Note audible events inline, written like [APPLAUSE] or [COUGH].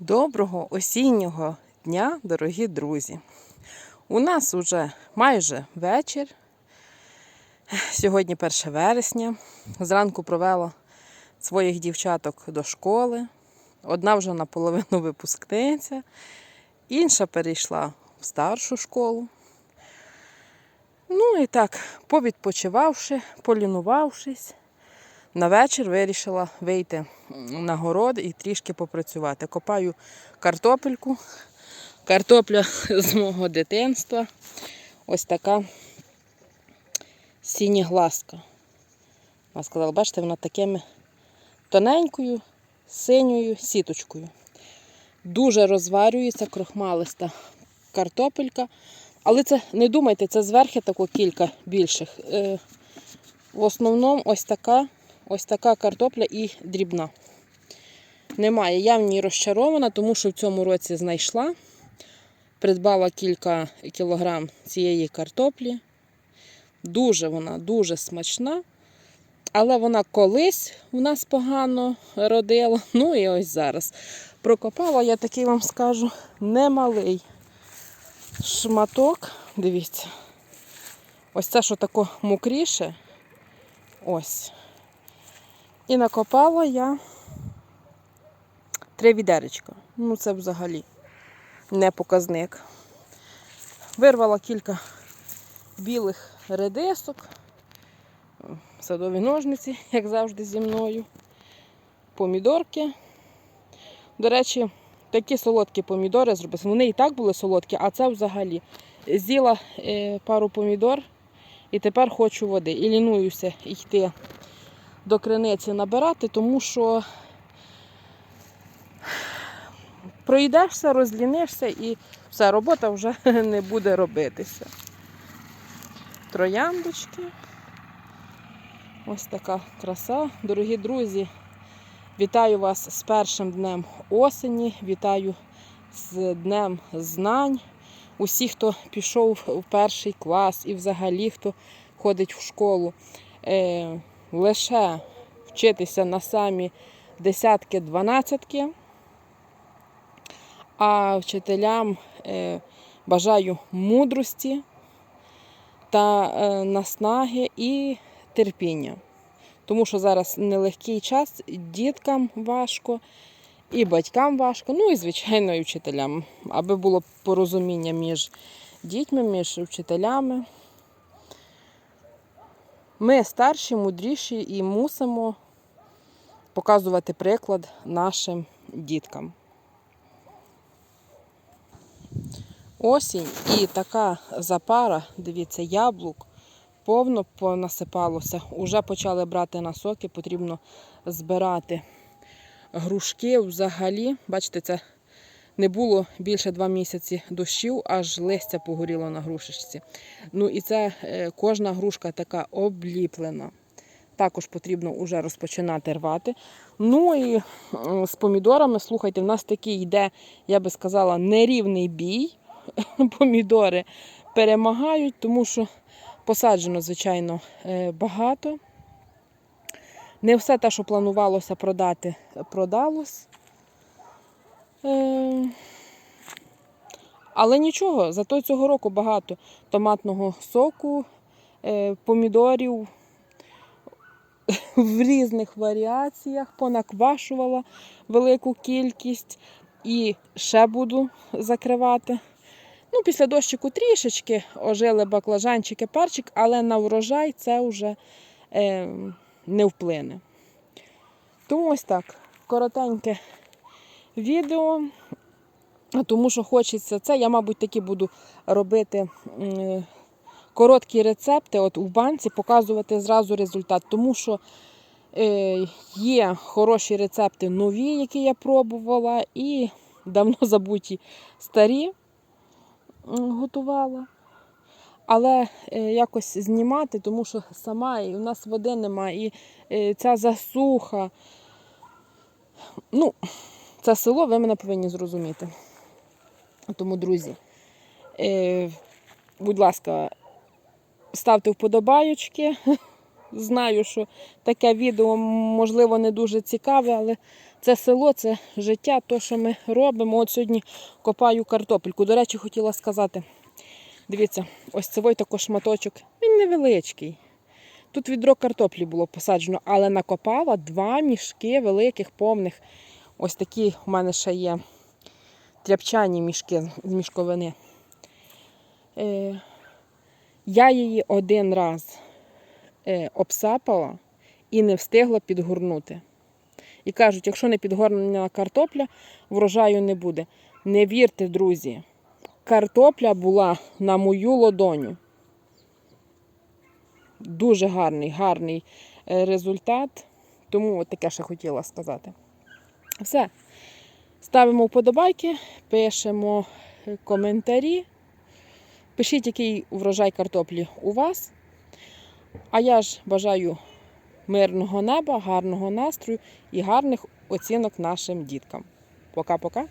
Доброго осіннього дня, дорогі друзі. У нас уже майже вечір. Сьогодні 1 вересня. Зранку провела своїх дівчаток до школи. Одна вже наполовину випускниця, інша перейшла в старшу школу. Ну і так, повідпочивавши, полінувавшись, на вечір вирішила вийти на город і трішки попрацювати. Копаю картопельку. Картопля [LAUGHS] з мого дитинства. Ось така сінігласка. Вона сказала, бачите, вона такими тоненькою, синьою сіточкою. Дуже розварюється крохмалиста картопелька. Але це не думайте, це зверху тако кілька більших. Е, В основному ось така, ось така картопля і дрібна. Немає. Я в ній розчарована, тому що в цьому році знайшла. Придбала кілька кілограм цієї картоплі. Дуже вона дуже смачна. Але вона колись у нас погано родила. Ну і ось зараз. Прокопала, я такий вам скажу, немалий шматок. Дивіться. Ось це, що тако мокріше. Ось. І накопала я три відеречка. Ну, це взагалі не показник. Вирвала кілька білих редисок, садові ножниці, як завжди, зі мною, помідорки. До речі, такі солодкі помідори зробила. Вони і так були солодкі, а це взагалі. З'їла е, пару помідор і тепер хочу води. І лінуюся йти до криниці набирати, тому що проїдешся, розлінишся і все, робота вже [LAUGHS] не буде робитися. Трояндочки. Ось така краса. Дорогі друзі, вітаю вас з першим днем осені, вітаю з Днем знань. Усі, хто пішов в перший клас і взагалі хто ходить в школу, е, лише вчитися на самі десятки, дванадцятки. А вчителям е, бажаю мудрості та е, наснаги і терпіння. Тому що зараз нелегкий час, діткам важко, і батькам важко, ну і, звичайно, і вчителям, аби було порозуміння між дітьми, між вчителями. Ми старші, мудріші і мусимо показувати приклад нашим діткам. Осінь і така запара, дивіться, яблук повно понасипалося. Уже почали брати на соки, потрібно збирати грушки взагалі. Бачите, це не було більше два місяці дощів, аж листя погоріло на грушечці. Ну і це е, кожна грушка така обліплена. Також потрібно вже розпочинати рвати. Ну і е, з помідорами, слухайте, в нас такий йде, я би сказала, нерівний бій. [LAUGHS] Помідори перемагають, тому що посаджено, звичайно, е, багато. Не все те, що планувалося продати, продалось. Е, Але нічого, зато цього року багато томатного соку, е, помідорів [LAUGHS] в різних варіаціях, понаквашувала велику кількість і ще буду закривати. Ну, Після дощику трішечки ожили баклажанчики, перчик, але на врожай це вже е, не вплине. Тому ось так, коротеньке відео, тому що хочеться це. Я, мабуть, такі буду робити короткі рецепти от у банці, показувати зразу результат. Тому що е, є хороші рецепти нові, які я пробувала, і давно [LAUGHS] забуті старі готувала. Але е, якось знімати, тому що сама і у нас води немає, і е, ця засуха. Ну, це село, ви мене повинні зрозуміти. Тому, друзі, е, будь ласка, ставте вподобайочки, [LAUGHS] знаю, що таке відео можливо не дуже цікаве, але це село, це життя, то, що ми робимо. От сьогодні копаю картопельку. До речі, хотіла сказати. Дивіться, ось цей також шматочок. Він невеличкий. Тут відро картоплі було посаджено, але накопала два мішки великих, повних. Ось такі у мене ще є тряпчані мішки з мішковини. Е, я її один раз е, обсапала і не встигла підгорнути. І кажуть, якщо не підгорнена картопля, врожаю не буде. Не вірте, друзі. Картопля була на мою лодоню. Дуже гарний, гарний е, результат. Тому от таке ще хотіла сказати. Все. Ставимо вподобайки, пишемо е, коментарі. Пишіть, який врожай картоплі у вас. А я ж бажаю мирного неба, гарного настрою і гарних оцінок нашим діткам. Пока-пока.